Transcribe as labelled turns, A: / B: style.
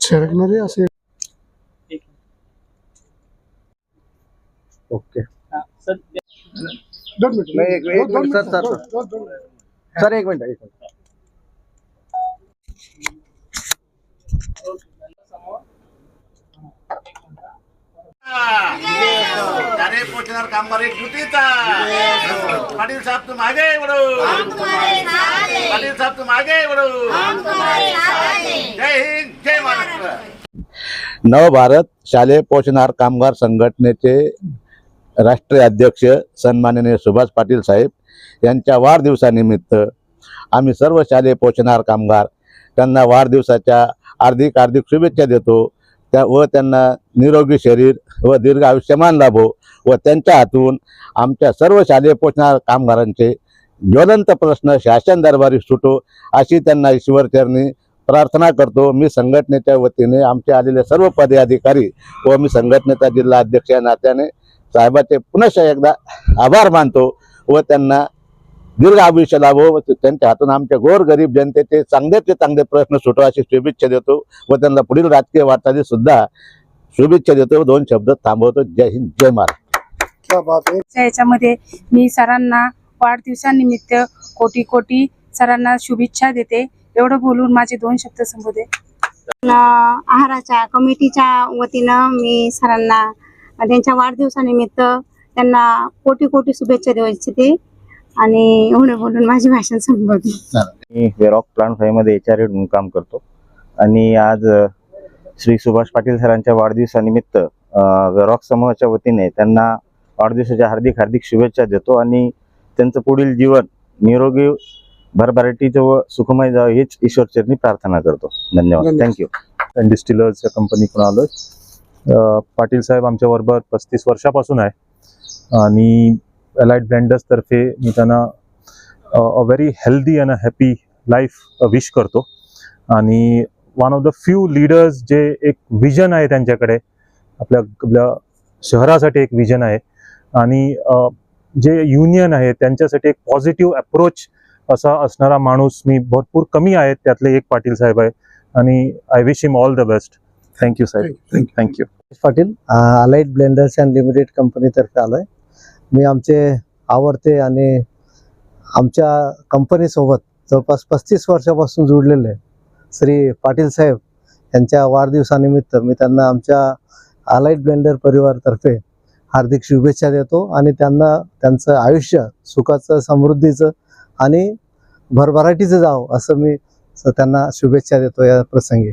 A: छिडकणारे असे
B: ओके.
A: दोन minute.
B: Sir. Sir एक मिनिट एक मिनिट.
C: सारे पोचणार कामगार एक जुटीचा पाटील साहेब तू मागे बढ़ो पाटील साहेब तू मागे बढ़ो जय हिंद जय महाराष्ट्र.
B: नवभारत शालेय पोषणार कामगार संघटनेचे राष्ट्रीय अध्यक्ष सन्माननीय सुभाष पाटील साहेब यांच्या वाढदिवसानिमित्त आम्ही सर्व शालेय पोषणार कामगार त्यांना वाढदिवसाच्या हार्दिक हार्दिक शुभेच्छा देतो. त्या व त्यांना निरोगी शरीर व दीर्घ आयुष्यमान लाभो व त्यांच्या हातून आमच्या सर्व शालेय पोषणाहार कामगारांचे ज्वलंत प्रश्न शासन दरबारी सुटो अशी त्यांना ईश्वरचरणी प्रार्थना करतो. मी संघटनेच्या वतीने आमचे आलेले सर्व पदाधिकारी व मी संघटनेचा जिल्हा अध्यक्ष या नात्याने साहेबाचे पुनश्च एकदा आभार मानतो व त्यांना दीर्घ आयुष्य लाभो व त्यांच्या हातून आमच्या गोरगरीब जनतेचे चांगल्याचे चांगले प्रश्न सुटो अशी शुभेच्छा देतो व त्यांना पुढील राजकीय वाटचाली सुद्धा शुभेच्छा देतो व दोन शब्द थांबवतो. जय हिंद जय महाराष्ट्र.
A: क्या बात आहे
D: च्या याच्यामध्ये मी सरांना वाढदिवसानिमित्त कोटी कोटी सरांना शुभेच्छा देते. एवढं बोलून माझे दोन शब्द संबोधे
E: आहाराच्या कमिटीच्या वतीनं मी सरांना त्यांच्या वाढदिवसानिमित्त त्यांना कोटी कोटी शुभेच्छा देऊ इच्छिते. आणि एवढं बोलून माझी भाषण संपवते.
F: मी वेरॉक प्लांट फाईव्हमध्ये एच आर म्हणून काम करतो. आणि आज श्री सुभाष पाटील सरांच्या वाढदिवसानिमित्त वेरॉक समूहाच्या वतीने त्यांना वाढदिवसाच्या हार्दिक हार्दिक शुभेच्छा देतो आणि त्यांचं पुढील जीवन निरोगी भरभराटीचं व सुखमय जावं हीच ईश्वरचरणी प्रार्थना करतो. धन्यवाद. थँक्यू
G: अँड डिस्टिलर्स या कंपनीकडून आलोय. अं, पाटील साहेब आमच्याबरोबर पस्तीस वर्षापासून आहे. आणि अलाइट ब्लेंडर्स तर्फे मी त्यांना a very healthy and a happy life wish करतो. आणि one of the few leaders जे एक विजन आहे त्यांच्याकडे आपल्या आपल्या शहरासाठी एक विजन आहे. आणि जे युनियन आहे त्यांच्यासाठी एक पॉझिटिव्ह अप्रोच असा असणारा माणूस मी भरपूर कमी आहेत त्यातले एक पाटील साहेब आहे. आणि I wish him all the best thank you Saheb thank you
H: Patil allied blenders and limited कंपनीतर्फे आलोय. मी आमचे आवडते आणि आमच्या कंपनीसोबत जवळपास पस्तीस वर्षापासून जुडलेले श्री पाटील साहेब यांच्या वाढदिवसानिमित्त मी त्यांना आमच्या आलाईट ब्लेंडर परिवारतर्फे हार्दिक शुभेच्छा देतो आणि त्यांना त्यांचं आयुष्य सुखाचं समृद्धीचं आणि भरभराटीचं जावं असं मी त्यांना शुभेच्छा देतो या प्रसंगी.